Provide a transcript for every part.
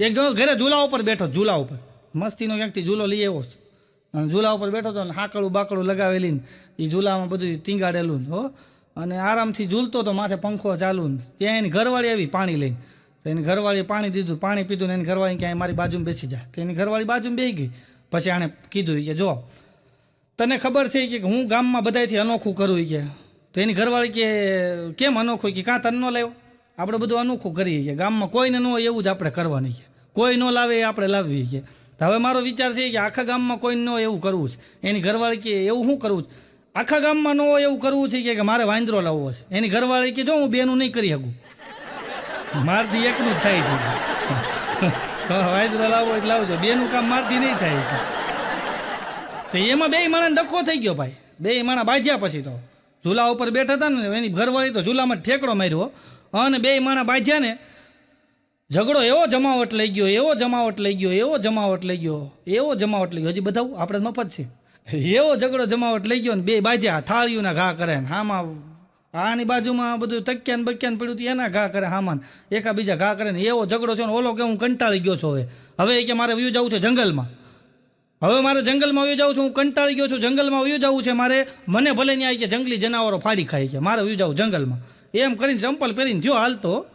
એક જણો ઘરે ઝૂલા ઉપર બેઠો, ઝૂલા ઉપર. મસ્તીનો ક્યાંકથી ઝૂલો લઈ આવ્યો છે. અને ઝૂલા ઉપર બેઠો હતો ને હાકડું બાકડું લગાવેલી ને એ ઝૂલામાં બધું ટીંગાડેલું હો. અને આરામથી ઝૂલતો તો માથે પંખો ચાલુ ને ત્યાં એની ઘરવાળી આવી પાણી લઈને. તો એની ઘરવાળીએ પાણી દીધું, પાણી પીધું ને એની ઘરવાળી ક્યાંય મારી બાજુમાં બેસી જાય. તો એની ઘરવાળી બાજુમાં બેસી ગઈ. પછી આણે કીધું કે જો, તને ખબર છે કે હું ગામમાં બધાયથી અનોખું કરું કે? તો એની ઘરવાળી કે, કેમ અનોખું? કે કાં તને ન લેવો આપણે બધું અનોખું કરીએ છીએ. ગામમાં કોઈને ન હોય એવું જ આપણે કરવાની છે. કોઈ ન લાવે એ આપણે લાવવી છે તો હવે મારો વિચાર છે કે આખા ગામમાં કોઈ ન હોય એવું કરવું છે. એની ઘરવાળી કે એવું શું કરવું છે? આખા ગામમાં ન હોય એવું કરવું છે કે મારે વાંદરો લાવવો છે. એની ઘરવાળી કે જો હું બેનું નહીં કરી શકું. મારથી એકનું જ થાય છે. તો વાંદરો લાવવો એટલે લાવજો. બેનું કામ મારથી નહીં થાય છે. તો એમાં બે માણસ ડખો થઈ ગયો ભાઈ. બે માણસ બાજ્યા પછી તો. ઝૂલા ઉપર બેઠા હતા ને, એની ઘરવાળી તો ઝૂલામાં ઠેકડો માર્યો. અને બે માણા બાજ્યા ને, ઝઘડો એવો જમાવટ લઈ ગયો, એવો જમાવટ લઈ ગયો, એવો જમાવટ લઈ ગયો, એવો જમાવટ લઈ ગયો. હજી બધા આપણે મફત છે. એવો ઝઘડો જમાવટ લઈ ગયો ને બે બાજ્યા થાળીઓના ઘા કરે ને, હામાં આની બાજુમાં બધું તક્યાન બક્યાન પડ્યું હતું, એના ઘા કરે હામાન એકાબીજા ઘા કરે ને, એવો ઝઘડો છે ને, ઓલો કે હું કંટાળી ગયો છું હવે. હવે કે મારે વ્યૂ જવું છે જંગલમાં. હવે મારે જંગલમાં વ્યૂ જવું છું, હું કંટાળી ગયો છું, જંગલમાં વ્યૂ જવું છે, મારે મને ભલે ન્યાય કે જંગલી જનાવરો ફાડી ખાય છે, મારે વ્યૂ જવું જંગલમાં. એમ કરીને ચંપલ પહેરીને જો હાલતો.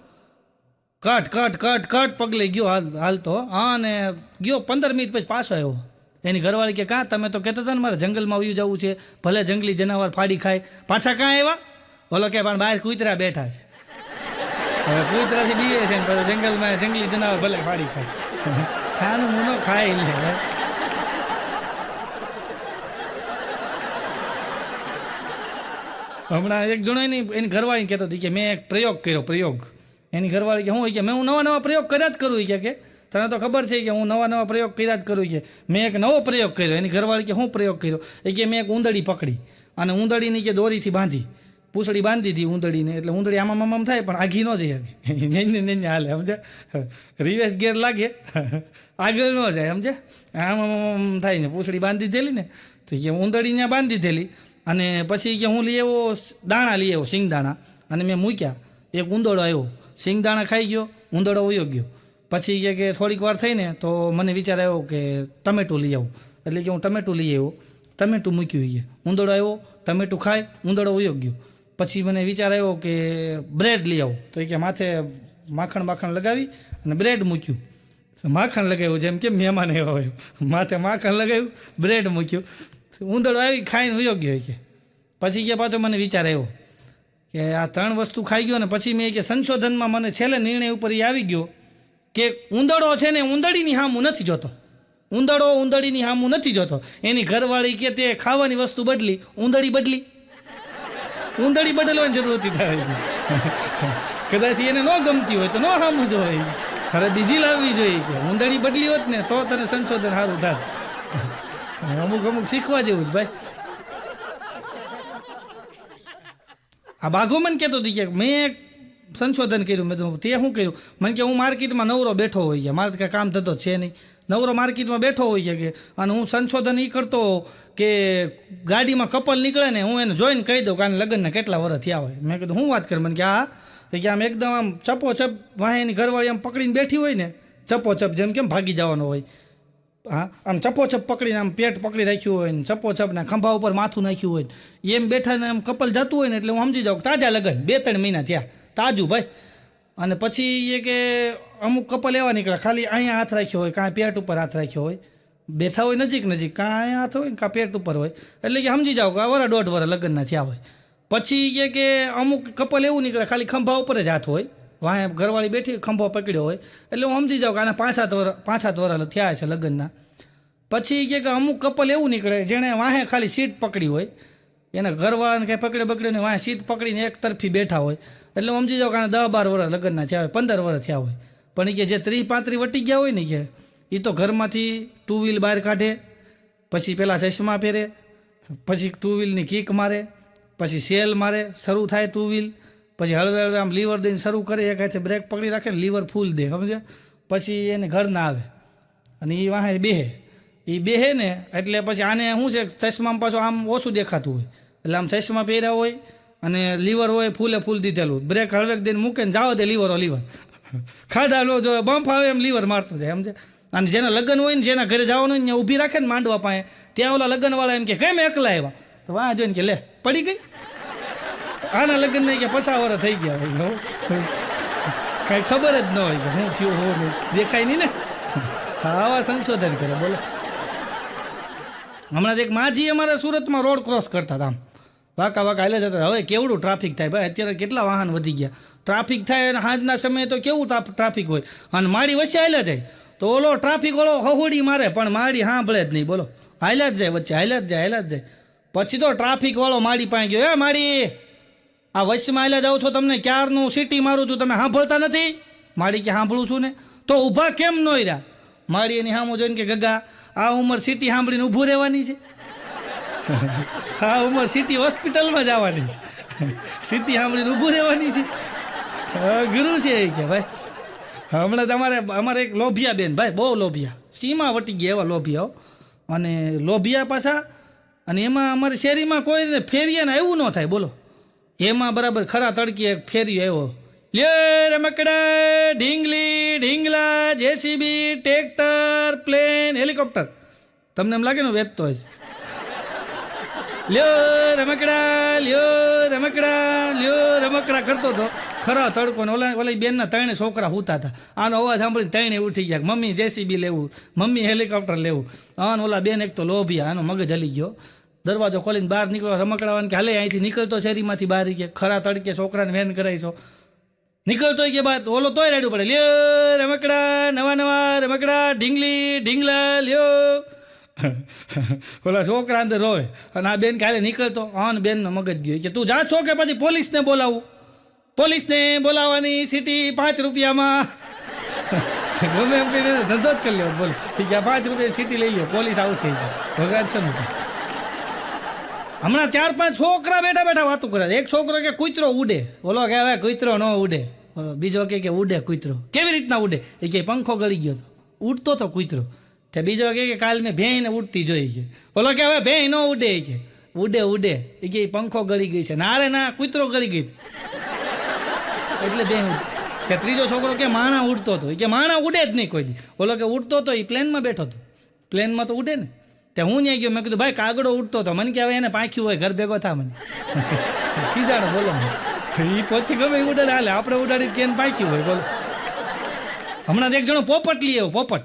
કટ કટ કટ કટ પગલે ગયો હાલ, હાલતો. અને ગયો પંદર મિનિટ પછી પાછો આવ્યો. એની ઘરવાળી કે, કાં? તમે તો કહેતા હતા ને મારે જંગલમાં વયું જવું છે. ભલે જંગલી જનાવર ફાડી ખાય. પાછા કાં આવ્યા? બોલો કે, પણ બહાર કૂતરા બેઠા છે. હવે કૂતરાથી બીએ છે ને જંગલમાં જંગલી જનાવર ભલે ફાડી ખાય. ખાનું મૂનો ખાય લે હમણાં એક જણો એની એની ઘરવાળી કહેતો હતી કે મેં એક પ્રયોગ કર્યો, પ્રયોગ. એની ઘરવાળી કે હું કે મેં હું નવા નવા પ્રયોગ કર્યા જ કરું કે કે. તને તો ખબર છે કે હું નવા નવા પ્રયોગ કર્યા જ કરું કે. મેં એક નવો પ્રયોગ કર્યો, એની ઘરવાળી કે હું પ્રયોગ કર્યો? એ કે મેં એક ઉંદડી પકડી અને ઉંદડીની કે દોરીથી બાંધી. પૂછડી બાંધી હતી ઉંદડીને એટલે ઉંદડી આમામ આમ થાય, પણ આઘી ન શકે નહીં નહીં હાલે સમજે રિવેસ ગેર લાગે. આગળ ન જાય સમજે આમ આમ થાય ને, પૂંછડી બાંધી દીધેલી ને, તો કે ઉંદડી ત્યાં બાંધી દેલી અને પછી કે હું લઈ આવ્યો, દાણા લઈ આવ્યો સિંગદાણા અને મેં મૂક્યા. એક ઉંદોડો આવ્યો. સિંગદાણા ખાઈ ગયો ઉંદોડો વયો ગયો. પછી કે કે થોડીક વાર થઈને તો મને વિચાર આવ્યો કે ટમેટું લઈ આવું. એટલે કે હું ટમેટું લઈ આવ્યો. ટમેટું મૂક્યું કે ઉંદોડો આવ્યો, ટમેટું ખાય ઉંદોડો વયો ગયો. પછી મને વિચાર આવ્યો કે બ્રેડ લઈ આવું. તો એ કે માથે માખણ માખણ લગાવી અને બ્રેડ મૂક્યું. માખણ લગાવ્યું, જેમ કે મહેમાન એવા હોય. માથે માખણ લગાવ્યું, બ્રેડ મૂક્યું. ઉંદરડો આવી ખાઈને વયો ગયો કે. પછી કે પાછો મને વિચાર આવ્યો કે આ ત્રણ વસ્તુ ખાઈ ગયો ને પછી મેં કે સંશોધનમાં મને છેલ્લે નિર્ણય ઉપર એ આવી ગયો કે ઉંદડો છે ને ઉંદડીની હામું નથી જોતો. ઉંદડો ઉંદડીની હામું નથી જોતો. એની ઘરવાળી કે તે ખાવાની વસ્તુ બદલી ઉંદડી બદલી. ઉંદડી બદલવાની જરૂર હતી તારે. કદાચ એને ન ગમતી હોય તો ન હામું જોવે. અરે બીજી લાવવી જોઈએ છે ઉંદડી બદલી હોત ને તો તને સંશોધન સારું થાત. અમુક અમુક શીખવા જેવું જ, ભાઈ. આ બાઘો મને કહેતો હતી કે મેં સંશોધન કર્યું, મેં તો તે શું કર્યું? મને કે હું માર્કેટમાં નવરો બેઠો હોય છે, મારે કાંઈ કામ થતો છે નહીં. નવરો માર્કેટમાં બેઠો હોય છે કે, અને હું સંશોધન એ કરતો કે ગાડીમાં કપલ નીકળે ને હું એને જોઈને કહી દઉં કે આને લગ્નને કેટલા વર્ષ થયા હોય. મેં કીધું, હું વાત કર? મને કે આ કે આમ એકદમ આમ ચપો ચપ વાહે એની ઘરવાળી આમ પકડીને બેઠી હોય ને ચપો ચપ જેમ કેમ ભાગી જવાનો હોય. હા? આમ ચપોચપ પકડીને આમ પેટ પકડી રાખ્યું હોય ને ચપોચપના ખંભા ઉપર માથું નાખ્યું હોય ને, એમ બેઠા ને આમ કપલ જતું હોય ને એટલે હું સમજી જાઉં તાજા લગ્ન, બે ત્રણ મહિના થયા, તાજું ભાઈ. અને પછી એ કે અમુક કપલ એવા નીકળે ખાલી અહીંયા હાથ રાખ્યો હોય, કાંઈ પેટ ઉપર હાથ રાખ્યો હોય. બેઠા હોય નજીક નજીક કાં અહીંયા હાથ હોય ને કાં પેટ ઉપર હોય. એટલે કે સમજી જાઓ કે વરા દોઢ વરા લગ્નના થયા હોય. પછી એ કે અમુક કપલ એવું નીકળે ખાલી ખંભા ઉપર જ હાથ હોય. વાંહે ઘરવાળી બેઠી ખંભો પકડ્યો હોય, એટલે હું સમજી જાઉં કે આના પાંચ સાત વર પાંચ થયા છે લગ્નના. પછી કે અમુક કપલ એવું નીકળે જેણે વાહે ખાલી સીટ પકડી હોય, એના ઘરવાળાને કંઈ પકડે પકડ્યો ને વાહે સીટ પકડીને એક તરફી બેઠા હોય. એટલે સમજી જાઉં કે આને દસ બાર વર્ષ લગ્નના થયા હોય, પંદર વર્ષ થયા હોય. પણ એ કે જે ત્રીસ પાંત્રીસ વટી ગયા હોય ને કે એ તો ઘરમાંથી ટુ વ્હીલ બહાર કાઢે, પછી પહેલાં ચશ્મા પહેરે, પછી ટુ વ્હીલની કિક મારે, પછી સેલ મારે, શરૂ થાય ટુ વ્હીલ પછી હળવે હળવે આમ લીવર દઈને શરૂ કરે એક બ્રેક પકડી રાખે ને લીવર ફૂલ દે સમજે પછી એને ઘર ના આવે અને એ વાહે બેહે. એ બેહે ને એટલે પછી આને શું છે, ચશ્મામાં પાછું આમ ઓછું દેખાતું હોય. એટલે આમ ચશ્મા પહેર્યા હોય અને લીવર હોય ફૂલે ફૂલ દીધેલું બ્રેક હળવે દઈને મૂકે ને જાઓ દે લીવરો લીવર. ખાડા નો જો બમ્પ આવે એમ લીવર મારતો જાય સમજે અને જેના લગ્ન હોય ને જેના ઘરે જવાનું હોય ને ઊભી રાખે ને માંડવા પાસે, ત્યાં ઓલા લગ્નવાળા એમ કે, કેમ એકલા આવ્યા? તો વાં જોઈને કે, લે, પડી ગઈ? આના લગ્ન નહીં કે વર્ષ થઈ ગયા હોય, હો. કાંઈ ખબર જ ન હોય કે હું થયું, હો નહીં. દેખાય નહીં ને? હા, આવા સંશોધન કરે, બોલો. હમણાં એક માજી અમારા સુરતમાં રોડ ક્રોસ કરતા હતા આમ. વાંકા વાંકા હાલે જતા. હવે કેવડું ટ્રાફિક થાય? ભાઈ, અત્યારે કેટલા વાહન વધી ગયા? ટ્રાફિક થાય અને સાંજના સમયે તો કેવું ટ્રાફિક હોય? અને માડી વચ્ચે હાલ્યા જાય. તો ઓલો ટ્રાફિક ઓલો હહુડી મારે, પણ માડી સાંભળે જ નહીં, બોલો. હાલ્યા જ જાય વચ્ચે, હાલ્યા જ જાય, હાલ્યા જ જાય. પછી તો ટ્રાફિક વાળો માડી પાસે ગયો, એ માડી આ વચમાં આવેલા જાઉં છો તમને, ક્યારનું સિટી મારું છું તમે સાંભળતા નથી? માડી કે સાંભળું છું ને? તો ઊભા કેમ ન રહ્યા? માડી એની સામું જોઈને કે, ગગા, આ ઉંમર સિટી સાંભળીને ઊભું રહેવાની છે? આ ઉંમર સિટી હોસ્પિટલમાં જવાની છે? સિટી સાંભળીને ઊભું રહેવાની છે? ગુરુ છે એ કે, ભાઈ, હમણાં તમારે અમારે એક લોભિયા બેન, ભાઈ, બહુ લોભિયા. સીમા વટી ગયા એવા લોભિયાઓ અને લોભિયા પાછા, અને એમાં અમારી શેરીમાં કોઈને ફેરીએ ને એવું ન થાય, બોલો. એમાં બરાબર ખરા તડકી એક ફેર્યો આવ્યો. લ્યો રમકડા ઢીંગલી, ઢીંગલા, જેસીબી, ટ્રેક્ટર, પ્લેન, હેલિકોપ્ટર. તમને એમ લાગે ને વેચતો જ લ્યો રમકડા લ્યો રમકડા લ્યો રમકડા કરતો હતો ખરા તડકો ને ઓલા ઓલા બેનના ત્રણે છોકરા હુતા હતા. આનો અવાજ સાંભળીને ત્રણે ઉઠી ગયા મમ્મી, જેસીબી લેવું, મમ્મી હેલિકોપ્ટર લેવું. આનો ઓલા બેન એક તો લોભી, આનો મગજ હલી ગયો. દરવાજો ખોલીને બહાર નીકળો રમકડાવાને કે હાલે, અહીંથી નીકળતો શેરીમાંથી બહાર કે ખરા તડકે છોકરાને વેન કરાવીશો નીકળતો હોય કે બાદ ઓલો તોય રેડવું પડે. લ્યો, રમકડા, નવા નવા, રમકડા, ઢીંગલી, ઢીંગલા, લ્યો. ઓલા છોકરા અંદર રોય અને આ બેન કાલે નીકળતો આન બેનનો મગજ ગયો. કે, તું જા છો કે પછી પોલીસને બોલાવું? પોલીસને બોલાવવાની સિટી પાંચ રૂપિયામાં. ગમે એમ કહીને ધંધો જ કરી લેવો બોલો. કે પાંચ રૂપિયા સિટી લઈ લો પોલીસ આવશે ભગાડશે કે. હમણાં ચાર પાંચ છોકરા બેઠા બેઠા વાતું કરે એક છોકરો કે કૂતરો ઉડે. બોલો કે હવે કૂતરો ન ઉડે. બોલો, બીજો કે ઉડે કૂતરો. કેવી રીતના ઉડે? એ કે પંખો ગળી ગયો તો. ઉડતો તો કૂતરો. તે બીજો કે કે કાલ મેં ભેંને ઉડતી જોઈ છે. બોલો કે હવે ભેં ન ઉડે કે. ઉડે ઉડે. એ કે પંખો ગળી ગઈ છે. ના રે, ના, કૂતરો ગળી ગઈ એટલે બે કે ત્રીજો છોકરો કે માણા ઉડતો હતો એ કે માણા ઉડે જ નહીં કોઈ દી. બોલો કે ઉડતો હતો એ પ્લેનમાં બેઠો હતો પ્લેનમાં તો ઉડે ને. તે હું ત્યાં ગયો, મેં કીધું, ભાઈ, કાગડો ઉડતો હતો. મને કહેવાય હવે એને પાંખ્યું હોય, ઘર ભેગો થા મને. સીધાડો, બોલો. એ પોતે ગમે એ ઉડાડે, હાલે, આપણે ઉડાડી કે પાંખ્યું હોય? બોલો. હમણાં એક જણો પોપટ લઈ આવ્યો, પોપટ.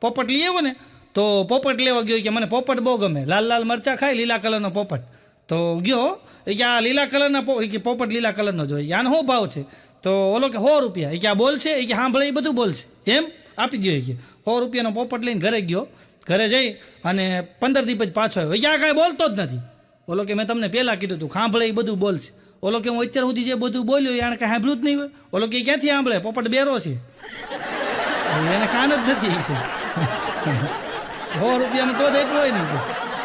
પોપટ લઈ આવ્યો ને, તો પોપટ લેવા ગયો કે, મને પોપટ બહુ ગમે. લાલ લાલ મરચા ખાય, લીલા કલરનો પોપટ. તો ગયો, એ કે, આ લીલા કલરના કે, પોપટ લીલા કલરનો જોઈએ આનો શું ભાવ છે? તો ઓલો કે, સો રૂપિયા. એ કે, આ બોલશે? એ કે સાંભળે એ બધું બોલશે. એમ આપી દો એ કે. સો રૂપિયાનો પોપટ લઈને ઘરે ગયો. ઘરે જઈ અને પંદર દી પછી પાછો આવ્યો. ક્યાં કાંઈ બોલતો જ નથી. ઓલો કે મેં તમને પહેલાં કીધું હતું ખાંભળે એ બધું બોલશે. ઓલો કે, હું અત્યાર સુધી જે બધું બોલ્યો એણે કાંઈ સાંભળ્યું જ નહીં હોય. ઓલો કે ક્યાંથી સાંભળે? પોપટ બેરો છે. એને કાન જ નથી છે સો રૂપિયામાં તો જ એટલું હોય નહીં